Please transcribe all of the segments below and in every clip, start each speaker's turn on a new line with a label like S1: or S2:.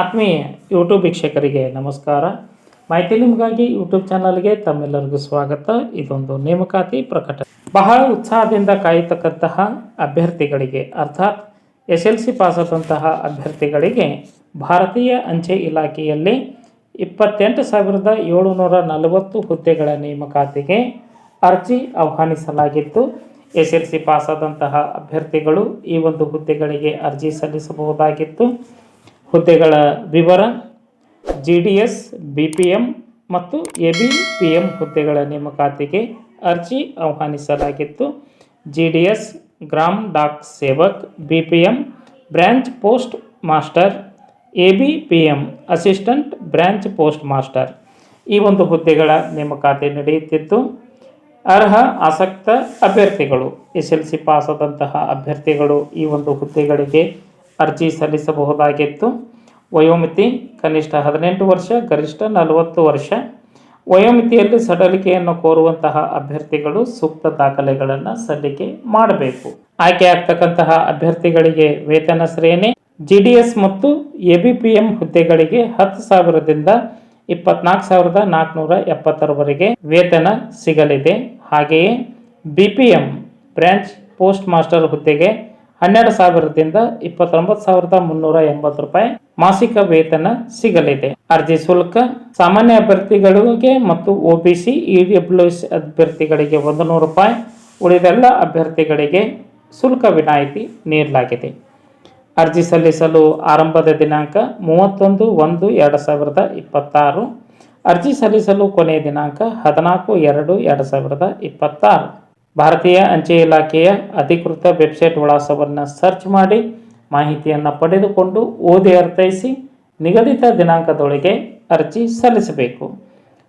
S1: ಆತ್ಮೀಯ ಯೂಟ್ಯೂಬ್ ವೀಕ್ಷಕರಿಗೆ ನಮಸ್ಕಾರ. ಮಾಹಿತಿ ನಿಮಗಾಗಿ ಯೂಟ್ಯೂಬ್ ಚಾನಲ್ಗೆ ತಮ್ಮೆಲ್ಲರಿಗೂ ಸ್ವಾಗತ. ಇದೊಂದು ನೇಮಕಾತಿ ಪ್ರಕಟಣೆ ಬಹಳ ಉತ್ಸಾಹದಿಂದ ಕಾಯತಕ್ಕಂತಹ ಅಭ್ಯರ್ಥಿಗಳಿಗೆ, ಅರ್ಥಾತ್ ಎಸ್ ಎಲ್ ಸಿ ಪಾಸಾದಂತಹ ಅಭ್ಯರ್ಥಿಗಳಿಗೆ ಭಾರತೀಯ ಅಂಚೆ ಇಲಾಖೆಯಲ್ಲಿ ಇಪ್ಪತ್ತೆಂಟು ಸಾವಿರದ ಏಳುನೂರ ನಲವತ್ತು ಹುದ್ದೆಗಳ ನೇಮಕಾತಿಗೆ ಅರ್ಜಿ ಆಹ್ವಾನಿಸಲಾಗಿತ್ತು. ಎಸ್ ಎಲ್ ಸಿ ಪಾಸಾದಂತಹ ಅಭ್ಯರ್ಥಿಗಳು ಈ ಒಂದು ಹುದ್ದೆಗಳಿಗೆ ಅರ್ಜಿ ಸಲ್ಲಿಸಬಹುದಾಗಿತ್ತು. ಹುದ್ದೆಗಳ ವಿವರ G D S B P M ಮತ್ತು ಎ ಬಿ ಪಿ ಎಂ ಹುದ್ದೆಗಳ ನೇಮಕಾತಿಗೆ ಅರ್ಜಿ ಆಹ್ವಾನಿಸಲಾಗಿತ್ತು. G D S Gram Dak Sevak B P M branch post master A B P M assistant branch post master ಈ ಒಂದು ಹುದ್ದೆಗಳ ನೇಮಕಾತಿ ನಡೆಯುತ್ತಿತ್ತು. ಅರ್ಹ, ಆಸಕ್ತ ಅಭ್ಯರ್ಥಿಗಳು, ಎಸ್ ಎಲ್ ಸಿ ಪಾಸಾದಂತಹ ಅಭ್ಯರ್ಥಿಗಳು ಈ ಒಂದು ಹುದ್ದೆಗಳಿಗೆ ಅರ್ಜಿ ಸಲ್ಲಿಸಬಹುದಾಗಿತ್ತು. ವಯೋಮಿತಿ ಕನಿಷ್ಠ ಹದಿನೆಂಟು ವರ್ಷ, ಗರಿಷ್ಠ ನಲವತ್ತು ವರ್ಷ. ವಯೋಮಿತಿಯಲ್ಲಿ ಸಡಲಿಕೆಯನ್ನು ಕೋರುವಂತಹ ಅಭ್ಯರ್ಥಿಗಳು ಸೂಕ್ತ ದಾಖಲೆಗಳನ್ನು ಸಲ್ಲಿಕೆ ಮಾಡಬೇಕು. ಆಯ್ಕೆ ಆಗ್ತಕ್ಕಂತಹ ಅಭ್ಯರ್ಥಿಗಳಿಗೆ ವೇತನ ಶ್ರೇಣಿ, ಜಿ ಡಿ ಎಸ್ ಮತ್ತು ಎ ಬಿ ಪಿ ಎಂ ಹುದ್ದೆಗಳಿಗೆ ಹತ್ತು ಸಾವಿರದಿಂದ ಇಪ್ಪತ್ನಾಲ್ಕು ಸಾವಿರದ ನಾಲ್ಕುನೂರ ಎಪ್ಪತ್ತರವರೆಗೆ ವೇತನ ಸಿಗಲಿದೆ. ಹಾಗೆಯೇ B P M branch post master ಹುದ್ದೆಗೆ ಹನ್ನೆರಡು ಸಾವಿರದಿಂದ ಇಪ್ಪತ್ತೊಂಬತ್ತು ಸಾವಿರದ ಮುನ್ನೂರ ಎಂಬತ್ತು ರೂಪಾಯಿ ಮಾಸಿಕ ವೇತನ ಸಿಗಲಿದೆ. ಅರ್ಜಿ ಶುಲ್ಕ, ಸಾಮಾನ್ಯ ಅಭ್ಯರ್ಥಿಗಳಿಗೆ ಮತ್ತು O B C, E W S ಅಭ್ಯರ್ಥಿಗಳಿಗೆ ಒಂದು ನೂರು ರೂಪಾಯಿ. ಉಳಿದೆಲ್ಲ ಅಭ್ಯರ್ಥಿಗಳಿಗೆ ಶುಲ್ಕ ವಿನಾಯಿತಿ ನೀಡಲಾಗಿದೆ. ಅರ್ಜಿ ಸಲ್ಲಿಸಲು ಆರಂಭದ ದಿನಾಂಕ ಮೂವತ್ತೊಂದು ಒಂದು ಎರಡು ಸಾವಿರದ ಇಪ್ಪತ್ತಾರು. ಅರ್ಜಿ ಸಲ್ಲಿಸಲು ಕೊನೆಯ ದಿನಾಂಕ ಹದಿನಾಲ್ಕು ಎರಡು ಎರಡು ಸಾವಿರದ ಇಪ್ಪತ್ತಾರು. ಭಾರತೀಯ ಅಂಚೆ ಇಲಾಖೆಯ ಅಧಿಕೃತ ವೆಬ್ಸೈಟ್ ವಿಳಾಸವನ್ನು ಸರ್ಚ್ ಮಾಡಿ ಮಾಹಿತಿಯನ್ನು ಪಡೆದುಕೊಂಡು ಓದಿ ಅರ್ಥೈಸಿ ನಿಗದಿತ ದಿನಾಂಕದೊಳಗೆ ಅರ್ಜಿ ಸಲ್ಲಿಸಬೇಕು.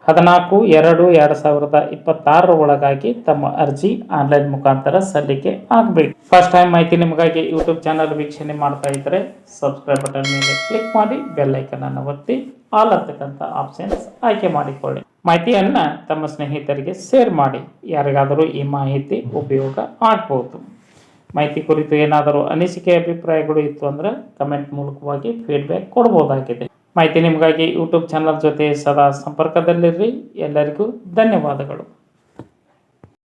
S1: ಹದಿನಾಲ್ಕು, ಎರಡು ಎರಡು ಸಾವಿರದ ಇಪ್ಪತ್ತಾರರ ಒಳಗಾಗಿ ತಮ್ಮ ಅರ್ಜಿ ಆನ್ಲೈನ್ ಮುಖಾಂತರ ಸಲ್ಲಿಕೆ ಆಗಬೇಕು. ಫಸ್ಟ್ ಟೈಮ್ ಮಾಹಿತಿ ನಿಮಗಾಗಿ ಯೂಟ್ಯೂಬ್ ಚಾನಲ್ ವೀಕ್ಷಣೆ ಮಾಡ್ತಾ ಇದ್ದರೆ ಸಬ್ಸ್ಕ್ರೈಬ್ ಬಟನ್ ಮೇಲೆ ಕ್ಲಿಕ್ ಮಾಡಿ ಬೆಲ್ ಐಕನ್ ಅನ್ನು ಒತ್ತಿ ಆಲ್ ಅಂತಕ್ಕಂಥ ಆಪ್ಷನ್ಸ್ ಆಯ್ಕೆ ಮಾಡಿಕೊಳ್ಳಿ. ಮಾಹಿತಿಯನ್ನು ತಮ್ಮ ಸ್ನೇಹಿತರಿಗೆ ಶೇರ್ ಮಾಡಿ. ಯಾರಿಗಾದರೂ ಈ ಮಾಹಿತಿ ಉಪಯೋಗ ಆಗ್ಬೋದು. ಮಾಹಿತಿ ಕುರಿತು ಏನಾದರೂ ಅನಿಸಿಕೆ, ಅಭಿಪ್ರಾಯಗಳು ಇತ್ತು ಅಂದರೆ ಕಮೆಂಟ್ ಮೂಲಕವಾಗಿ ಫೀಡ್ಬ್ಯಾಕ್ ಕೊಡ್ಬೋದಾಗಿದೆ. ಮಾಹಿತಿ ನಿಮಗಾಗಿ ಯೂಟ್ಯೂಬ್ ಚಾನಲ್ ಜೊತೆ ಸದಾ ಸಂಪರ್ಕದಲ್ಲಿರ್ರಿ ಎಲ್ಲರಿಗೂ ಧನ್ಯವಾದಗಳು.